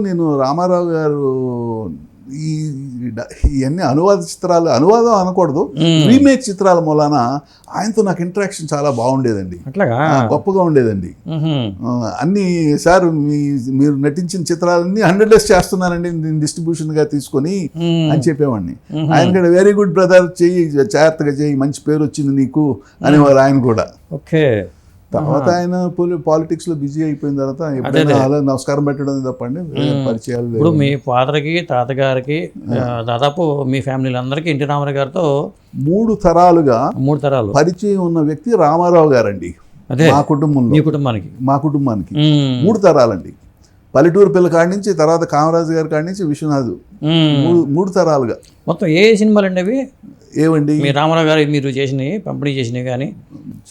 నేను రామారావు గారు ఈ ఇవన్నీ అనువాద చిత్రాలు అనువాదం అనకూడదు. రీమేక్ చిత్రాల మూలాన ఆయనతో నాకు ఇంటరాక్షన్ చాలా బాగుండేదండి. గొప్పగా ఉండేదండి. అన్ని సార్ మీ మీరు నటించిన చిత్రాలన్నీ హండ్రెడ్ డేస్ చేస్తున్నానండి నేను డిస్ట్రిబ్యూషన్గా తీసుకొని. అని చెప్పేవాడిని. ఆయన కూడా వెరీ గుడ్ బ్రదర్ చెయ్యి జాగ్రత్తగా చెయ్యి మంచి పేరు వచ్చింది నీకు అనేవారు ఆయన కూడా. ఓకే. తర్వాత ఆయన పాలిటిక్స్లో బిజీ అయిపోయిన తర్వాత ఎప్పుడైనా నమస్కారం పెట్టడం తప్పండి. పరిచయాలు. ఇప్పుడు మీ ఫాదర్కి తాతగారికి దాదాపు మీ ఫ్యామిలీలు అందరికీ ఎన్టీ రామారావు గారితో మూడు తరాలుగా మూడు తరాలు. పరిచయం ఉన్న వ్యక్తి రామారావు గారండి. అదే. మా కుటుంబంలో. మీ కుటుంబానికి. మా కుటుంబానికి. మూడు తరాలండి. పల్లెటూరు పిల్ల కాడి నుంచి తర్వాత కామరాజు గారి కాడి నుంచి విశ్వనాథ్. మూడు మూడు తరాలుగా. మొత్తం ఏ సినిమాలు అండి అవి? ఏవండి? మీ రామారావు గారు మీరు చేసినవి పంపిణీ చేసినవి కానీ?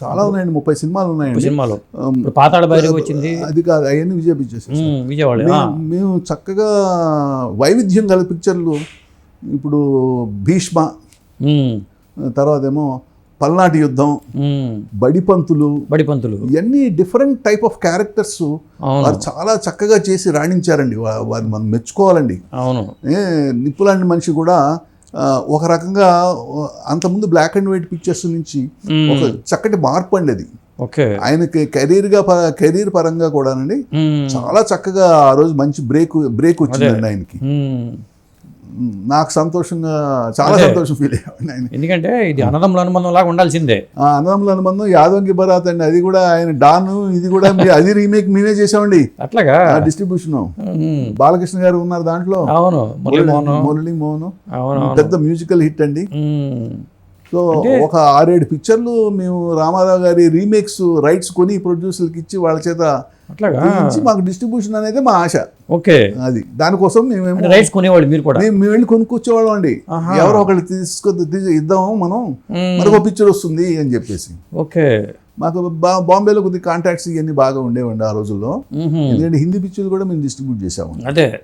చాలా ఉన్నాయండి ముప్పై సినిమాలు ఉన్నాయండి. సినిమాలు. పాతాళ భైరవి వచ్చింది. అది కాదు అవన్నీ విజయ పిక్చర్స్ మ్మ్, విజయవాడ. మేము- చక్కగా వైవిధ్యం గల పిక్చర్లు ఇప్పుడు భీష్మ. తర్వాత ఏమో పల్నాటి యుద్ధం. బడిపంతులు బడి పంతులు ఇవన్నీ డిఫరెంట్ టైప్ ఆఫ్ క్యారెక్టర్స్ వారు చాలా చక్కగా చేసి రాణించారండి. వా- వారిని మనం మెచ్చుకోవాలండి. అవును. ఏ నిప్పులాంటి మనిషి కూడా ఒక రకంగా అంతకుముందు బ్లాక్ అండ్ వైట్ పిక్చర్స్ నుంచి. ఒక చక్కటి మార్పు అండి అది ఓకే ఆయనకి కెరీర్గా కెరీర్ పరంగా కూడానండి. చాలా చక్కగా ఆ రోజు మంచి బ్రేక్ బ్రేక్ వచ్చిందండి ఆయనకి. నాకు సంతోషంగా చాలా సంతోషం ఫీల్ అయ్యాను. ఎందుకంటే ఇది అన్నదమ్ముల అనుబంధం లాగా ఉండాల్సిందే. ఆ అన్నదమ్ముల అనుబంధం యాదవంకి బరాత్ అండి అది కూడా ఆయన డాను ఇది కూడా అది రీమేక్ మేమే చేసామండి అట్లాగా? డిస్ట్రిబ్యూషన్. బాలకృష్ణ గారు ఉన్నారు దాంట్లో. అవును మురళీ మోహన్. పెద్ద మ్యూజికల్ హిట్ అండి. సో ఒక ఆరేడు పిక్చర్లు మేము రామారావు గారి రీమేక్స్ రైట్స్ కొని ప్రొడ్యూసర్కి ఇచ్చి వాళ్ళ చేత ఇచ్చి మాకు డిస్ట్రిబ్యూషన్ అనేది మా ఆశ. ఓకే. అది. దానికోసం అంటే రైట్స్ కొనేవాళ్ళు మీరు కూడా? మేము మేము వెళ్ళి కొనుక్కొచ్చేవాళ్ళం అండి. ఎవరో ఒకళ్ళు తీసుకొ ఇద్దాము మనం. మ్మ్. మరొక పిక్చర్ వస్తుంది అని చెప్పేసి. ఓకే. మాకు బాంబేలో కొద్ది కాంటాక్ట్స్ ఇవన్నీ బాగా ఉండేవండి ఆ రోజుల్లో. ఎందుకంటే హిందీ పిక్చర్లు కూడా మేము డిస్ట్రిబ్యూట్ చేసాము అదే.